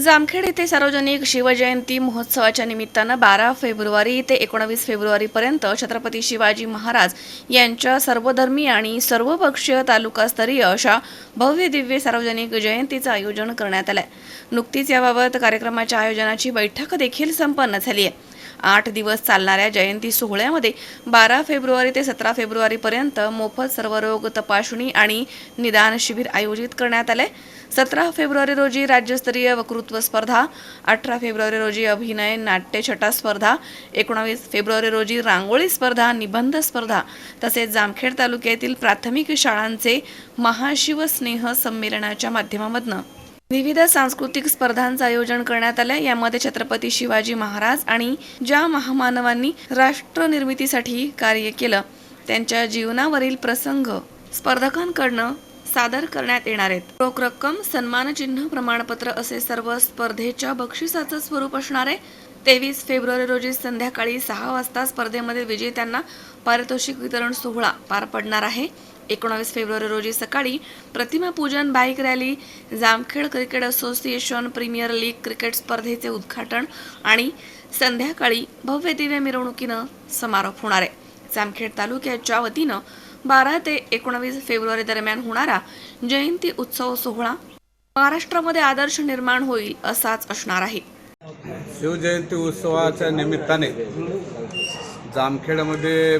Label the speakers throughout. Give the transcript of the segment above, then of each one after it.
Speaker 1: जामखेड येथे सार्वजनिक शिवजयंती महोत्सवाच्या निमित्तानं बारा फेब्रुवारी ते एकोणावीस फेब्रुवारीपर्यंत छत्रपती शिवाजी महाराज यांच्या सर्वधर्मी आणि सर्वपक्षीय तालुकास्तरीय अशा भव्य दिव्य सार्वजनिक जयंतीचं आयोजन करण्यात आलंय. नुकतीच याबाबत कार्यक्रमाच्या आयोजनाची बैठक देखील संपन्न झाली आहे. आठ दिवस चालणाऱ्या जयंती सोहळ्यामध्ये बारा फेब्रुवारी ते सतरा फेब्रुवारीपर्यंत मोफत सर्वरोग तपासणी आणि निदान शिबिर आयोजित करण्यात आले. सतरा फेब्रुवारी रोजी राज्यस्तरीय वक्तृत्व स्पर्धा अठरा फेब्रुवारी रोजी अभिनय नाट्यछटा स्पर्धा एकोणावीस फेब्रुवारी रोजी रांगोळी स्पर्धा निबंध स्पर्धा तसेच जामखेड तालुक्यातील प्राथमिक शाळांचे महाशिवस्नेह संमेलनाच्या माध्यमामधनं विविध सांस्कृतिक स्पर्धांचं आयोजन करण्यात आलं यामध्ये छत्रपती शिवाजी महाराज आणि ज्या महामानवांनी राष्ट्रनिर्मितीसाठी कार्य केलं त्यांच्या जीवनावरील प्रसंग स्पर्धकांकडनं सादर करण्यात येणार आहेत. रोख रक्कम सन्मानचिन्ह प्रमाणपत्र असे सर्व स्पर्धेच्या बक्षिसाचं स्वरूप असणार आहे. तेवीस फेब्रुवारी रोजी संध्याकाळी सहा वाजता स्पर्धेमध्ये विजेत्यांना पारितोषिक वितरण सोहळा पार पडणार आहे. एकोणावीस फेब्रुवारी रोजी सकाळी प्रतिमा पूजन bike rally Jamkhed cricket association premier league cricket स्पर्धेचे उद्घाटन आणि संध्याकाळी भव्य दिव्य मिरवणुकीनं समारोप होणार आहे. जामखेड तालुक्याच्या वतीनं बारा ते एकोणावीस फेब्रुवारी दरम्यान होणारा जयंती उत्सव सोहळा महाराष्ट्रामध्ये आदर्श निर्माण होईल असाच असणार आहे.
Speaker 2: शिवजयंती उत्सवाच्या निमित्ताने जामखेडमध्ये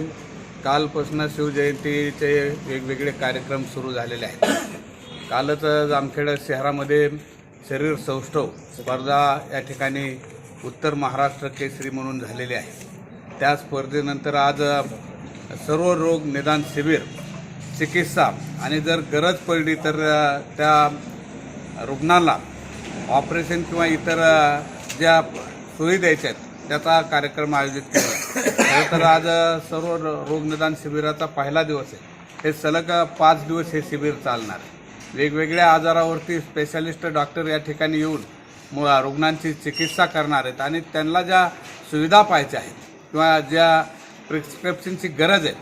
Speaker 2: कालपासून शिवजयंतीचे वेगवेगळे कार्यक्रम सुरू झालेले आहेत. कालच जामखेड शहरामध्ये शरीर सौष्ठव स्पर्धा या ठिकाणी उत्तर महाराष्ट्र केसरी म्हणून झालेली आहे. त्या स्पर्धेनंतर आज सर्व रोग निदान शिबिर चिकित्सा आणि जर गरज पडली तर त्या रुग्णाला ऑपरेशन किंवा इतर ज्या सोयी द्यायच्या आहेत त्याचा कार्यक्रम आयोजित केला. खरं तर आज सर्व रोगनिदान शिबिराचा पहिला दिवस आहे. हे सलग पाच दिवस हे शिबिर चालणार. आहे वेगवेगळ्या आजारावरती स्पेशालिस्ट डॉक्टर या ठिकाणी येऊन मु- रुग्णांची चिकित्सा करणार आहेत आणि त्यांना ज्या सुविधा पाहिजे आहेत किंवा ज्या प्रिस्क्रिप्शनची गरज आहे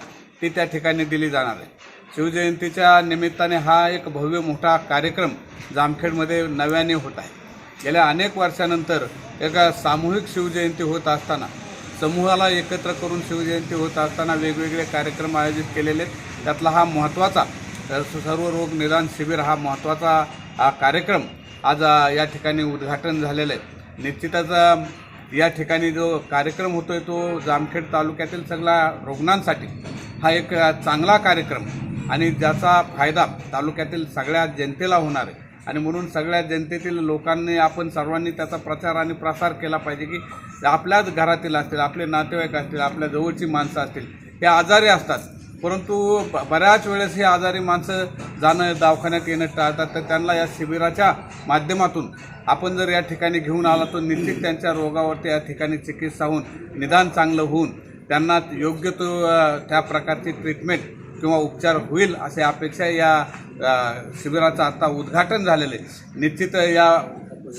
Speaker 2: ती त्या ठिकाणी दिली जाणार आहे. शिवजयंतीच्या निमित्ताने हा एक भव्य मोठा कार्यक्रम जामखेडमध्ये नव्याने होत आहे. गेल्या अनेक वर्षानंतर एका सामूहिक शिवजयंती होत असताना समूहाला एकत्र करून शिवजयंती होत असताना वेगवेगळे कार्यक्रम आयोजित केलेले. आहेत त्यातला हा महत्त्वाचा सर्व रोग निदान शिबिर हा महत्त्वाचा हा कार्यक्रम आज या ठिकाणी उद्घाटन झालेलं आहे. निश्चितच या ठिकाणी जो कार्यक्रम होतो आहे तो जामखेड तालुक्यातील सगळ्या रुग्णांसाठी हा एक चांगला कार्यक्रम आणि ज्याचा फायदा तालुक्यातील सगळ्या जनतेला होणार आहे. आणि म्हणून सगळ्या जनतेतील लोकांनी आपण सर्वांनी त्याचा प्रचार आणि प्रसार केला पाहिजे की आपल्याच घरातील असतील आपले नातेवाईक असतील आपल्या जवळची माणसं असतील हे आजारी असतात. परंतु ब- बऱ्याच वेळेस हे आजारी माणसं जाणं दवाखान्यात येणं टाळतात. तर त्यांना या शिबिराच्या माध्यमातून आपण जर या ठिकाणी घेऊन आला तर निश्चित त्यांच्या रोगावरती या ठिकाणी चिकित्सा होऊन निदान चांगलं होऊन त्यांना योग्य तो त्या प्रकारची ट्रीटमेंट किंवा उपचार होईल असे अपेक्षा या शिबिराचं आता उद्घाटन झालेलं आहे. निश्चित या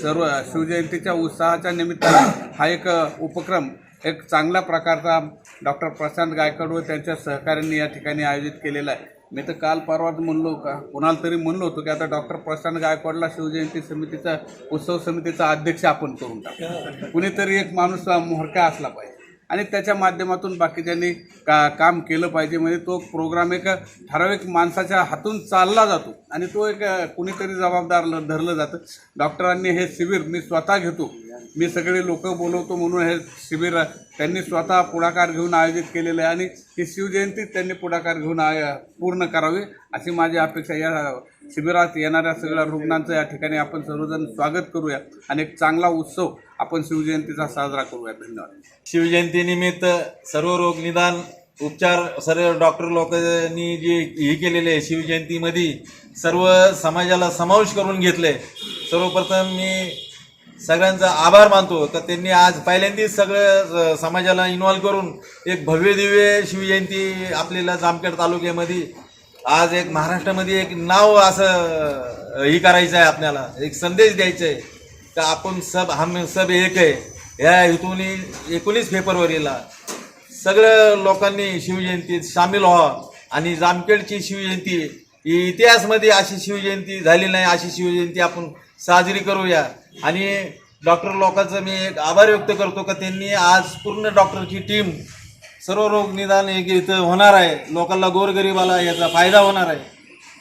Speaker 2: सर्व शिवजयंतीच्या उत्साहाच्या निमित्ताने हा एक उपक्रम एक चांगल्या प्रकारचा डॉक्टर प्रशांत गायकवाड व त्यांच्या सहकाऱ्यांनी या ठिकाणी आयोजित केलेला आहे. मी तर काल परवाच म्हणलो का कोणाला तरी म्हणलो होतो की आता डॉक्टर प्रशांत गायकवाडला शिवजयंती समितीचा उत्सव समितीचा अध्यक्ष आपण करून टाकू. कुणीतरी एक माणूस मोहरका असला पाहिजे. आणि त्याच्या माध्यमातून बाकीच्यांनी का काम केलं पाहिजे. म्हणजे तो प्रोग्राम एक ठराविक माणसाच्या हातून चालला जातो. आणि तो एक कुणीतरी जबाबदार ल- धरलं जातं. डॉक्टरांनी हे शिबिर मी स्वतः घेतो. मी सगळे लोक बोलवतो म्हणून हे शिबिर त्यांनी स्वतः पुढाकार घेऊन आयोजित केलेलं आहे. आणि ही शिवजयंती त्यांनी पुढाकार घेऊन आय- पूर्ण करावी अशी माझी अपेक्षा या शिबिरात येणाऱ्या सगळ्या रुग्णांचं या ठिकाणी आपण सर्वजण स्वागत करूया आणि एक चांगला उत्सव आपण शिवजयंतीचा साजरा करूया. धन्यवाद.
Speaker 3: शिवजयंतीनिमित्त सर्व रोग निदान उपचार सर्व डॉक्टर लोकांनी जे हे केलेले आहे शिवजयंतीमध्ये सर्व समाजाला समावेश करून घेतले. सर्वप्रथम मी सगळ्यांचा आभार मानतो. तर त्यांनी आज पहिल्यांदाच सगळं समाजाला इन्व्हॉल्व करून एक भव्य दिव्य शिवजयंती आपल्याला जामखेड तालुक्यामध्ये आज एक महाराष्ट्रामध्ये एक नाव असं ही हे करायचं आहे आपल्याला. एक संदेश द्यायचा आहे का आपण सब हम सब एक आहे. या हेतून एकोणीस फेब्रुवारीला सगळं लोकांनी शिवजयंतीत सामील व्हा आणि जामखेडची शिवजयंती ही इतिहासमध्ये अशी शिवजयंती झाली नाही अशी शिवजयंती आपण साजरी करूया. आणि डॉक्टर लोकांचं मी एक आभार व्यक्त करतो का त्यांनी आज पूर्ण डॉक्टरची टीम सर्व रोग निदान एक इथं होणार आहे. लोकांना गोरगरिबाला याचा फायदा होणार आहे.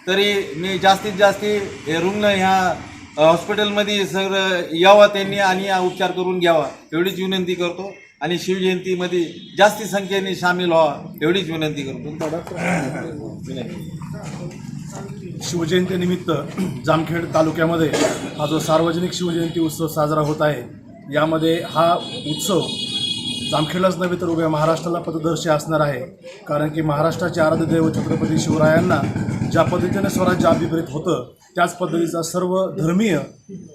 Speaker 3: तरी मी जास्तीत जास्त हे रुग्ण ह्या हॉस्पिटलमध्ये सगळं यावा त्यांनी आणि हा उपचार करून घ्यावा. एवढीच विनंती करतो. आणि शिवजयंतीमध्ये जास्ती संख्येने सामील व्हावा. एवढीच विनंती करतो.
Speaker 4: शिवजयंतीनिमित्त जामखेड तालुक्यामध्ये हा जो सार्वजनिक शिवजयंती उत्सव साजरा होत आहे यामध्ये हा उत्सव जामखेडलाच नव्हे तर उभ्या महाराष्ट्राला पथदर्शी असणार आहे. कारण की महाराष्ट्राचे आराध्य दैव छत्रपती शिवरायांना ज्या पद्धतीने स्वराज्य अभिप्रेत होतं त्याच पद्धतीचा सर्व धर्मीय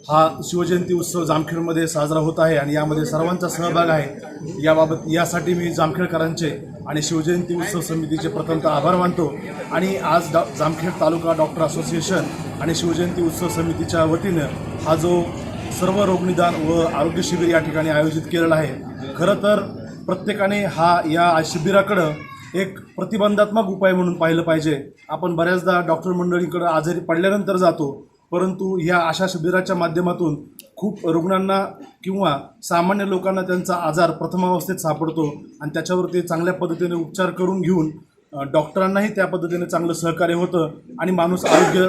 Speaker 4: हा शिवजयंती उत्सव जामखेडमध्ये साजरा होत आहे आणि यामध्ये सर्वांचा सहभाग आहे. याबाबत यासाठी मी जामखेडकरांचे आणि शिवजयंती उत्सव समितीचे प्रथमतः आभार मानतो. आणि आज डॉ जामखेड तालुका डॉक्टर असोसिएशन आणि शिवजयंती उत्सव समितीच्या वतीनं हा जो सर्व रोगनिदान व आरोग्य शिबिर या ठिकाणी आयोजित केलेलं आहे. खरं तर प्रत्येकाने हा या शिबिराकडं एक प्रतिबंधात्मक उपाय म्हणून पाहिलं पाहिजे. आपण बऱ्याचदा डॉक्टर मंडळीकडं आजारी पडल्यानंतर जातो परंतु ह्या अशा शिबिराच्या माध्यमातून खूप रुग्णांना किंवा सामान्य लोकांना त्यांचा आजार प्रथमावस्थेत सापडतो आणि त्याच्यावर ते चांगल्या पद्धतीने उपचार करून घेऊन डॉक्टरांनाही त्या पद्धतीने चांगलं सहकार्य होतं आणि माणूस आरोग्य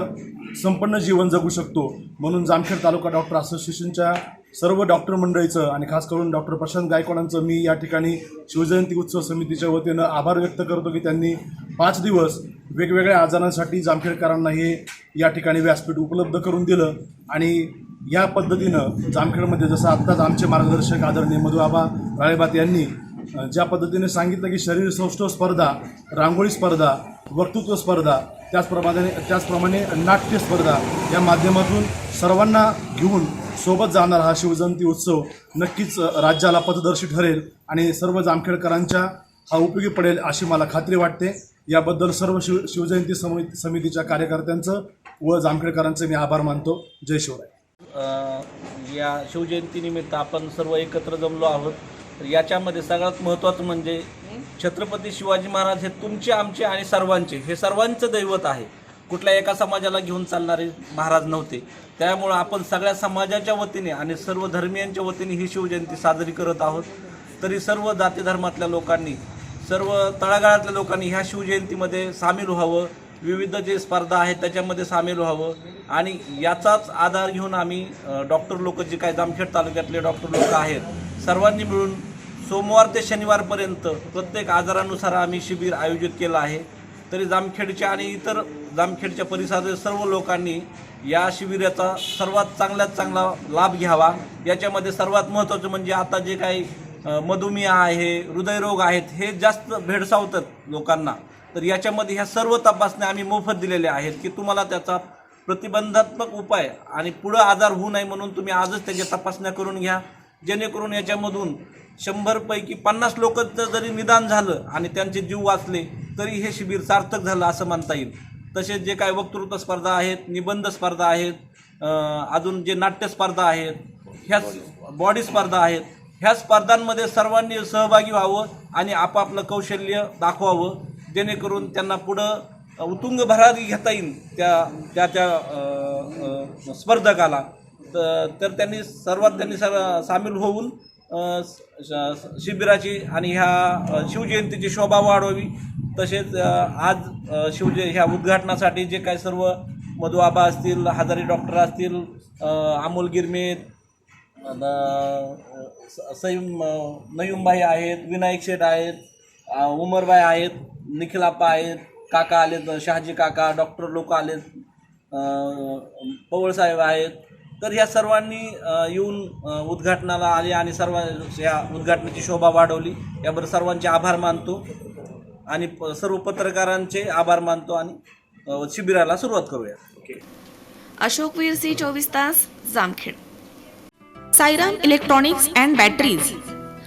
Speaker 4: संपन्न जीवन जगू शकतो. म्हणून जामखेड तालुका डॉक्टर असोसिएशनच्या सर्व डॉक्टर मंडळीचं आणि खास करून डॉक्टर प्रशांत गायकवाडांचं मी या ठिकाणी शिवजयंती उत्सव समितीच्या वतीनं आभार व्यक्त करतो की त्यांनी पाच दिवस वेगवेगळ्या आजारांसाठी जामखेडकरांना हे या ठिकाणी व्यासपीठ उपलब्ध करून दिलं. आणि या पद्धतीनं जामखेडमध्ये जसं आत्ताच आमचे मार्गदर्शक आदरणीय मधुआबा राळेबात यांनी ज्या पद्धतीने सांगितलं की शरीर सौष्ठव स्पर्धा रांगोळी स्पर्धा वक्तृत्व स्पर्धा त्याचप्रमाणे त्याचप्रमाणे नाट्य स्पर्धा या माध्यमातून सर्वांना घेऊन सोबत जाणारा हा शिवजयंती उत्सव नक्कीच राज्याला पथदर्शी ठरेल आणि सर्व जामखेडकरांच्या हा उपयोगी पडेल अशी मला खात्री वाटते. याबद्दल सर्व शिव शिवजयंती समिती समितीच्या कार्यकर्त्यांचं व जामखेडकरांचे मी आभार मानतो. जय शिवराय.
Speaker 5: या शिवजयंतीनिमित्त आपण सर्व एकत्र जमलो आहोत. याच्यामध्ये सगळ्यात महत्त्वाचं म्हणजे छत्रपती शिवाजी महाराज हे तुमचे आमचे आणि सर्वांचे हे सर्वांचं दैवत आहे. कुठल्या एका समाजाला घेऊन चालणारे महाराज नव्हते. त्यामुळं आपण सगळ्या समाजाच्या वतीने आणि सर्व धर्मियांच्या वतीने ही शिवजयंती साजरी करत आहोत. तरी सर्व जाती धर्मातल्या लोकांनी सर्व तळागाळातल्या लोकांनी ह्या शिवजयंतीमध्ये सामील व्हावं. विविध जे स्पर्धा आहेत त्याच्यामध्ये सामील व्हावं. आणि याचाच आधार घेऊन आम्ही डॉक्टर लोक जे काही जामखेड तालुक्यातले डॉक्टर लोक आहेत. सर्वांनी मिळून सोमवार ते शनिवारपर्यंत प्रत्येक आजारानुसार आम्ही शिबिर आयोजित केलं आहे. तरी जामखेडच्या आणि इतर जामखेडच्या परिसरातील सर्व लोकांनी या शिबिराचा सर्वात चांगल्यात चांगला लाभ घ्यावा. याच्यामध्ये सर्वात महत्त्वाचं म्हणजे आता जे काही मधुमेह आहे हृदयरोग आहेत हे जास्त भेडसावतात लोकांना. तर याच्यामध्ये ह्या सर्व तपासण्या आम्ही मोफत दिलेल्या आहेत की तुम्हाला त्याचा प्रतिबंधात्मक उपाय आणि पुढं आजार होऊ नये म्हणून तुम्ही आजच त्याच्या तपासण्या करून घ्या. जेणेकरून याच्यामधून शंभरपैकी पन्नास लोकांचं जरी निदान झालं आणि त्यांचे जीव वाचले तरी हे शिबिर सार्थक झालं असं म्हणता येईल. तसेच जे काय वक्तृत्व स्पर्धा आहेत निबंध स्पर्धा आहेत अजून जे नाट्य स्पर्धा आहेत ह्या बॉडी स्पर्धा आहेत ह्या स्पर्धांमध्ये सर्वांनी सहभागी व्हावं आणि आपापलं कौशल्य दाखवावं जेणेकरून त्यांना पुढं उतुंग भरारी घेता येईल त्या त्या त्या स्पर्धकाला. तर तर त्यांनी सर्वात त्यांनी सर सामील होऊन शिबिराची आणि ह्या शिवजयंतीची शोभा वाढवावी. तसेच आज शिवजय ह्या उद्घाटनासाठी जे काही सर्व मधुआबा असतील हजारी डॉक्टर असतील अमोल गिरमेत सईम नयुमबाई आहेत विनायक शेठ आहेत उमरबाई आहेत निखिलाप्पा आहेत काका आलेत शहाजी काका डॉक्टर लोक आलेत पवळसाहेब आहेत. तर ह्या सर्वांनी येऊन उद्घाटनाला आले आणि सर्व या उद्घाटनाची शोभा वाढवली. याबद्दल सर्वांचे आभार मानतो आणि प- सर्व पत्रकारांचे आभार मानतो आणि शिबिराला सुरुवात करूया. ओके
Speaker 1: अशोक वीर सी चोवीस तास Jamkhed. Sairam electronics and batteries.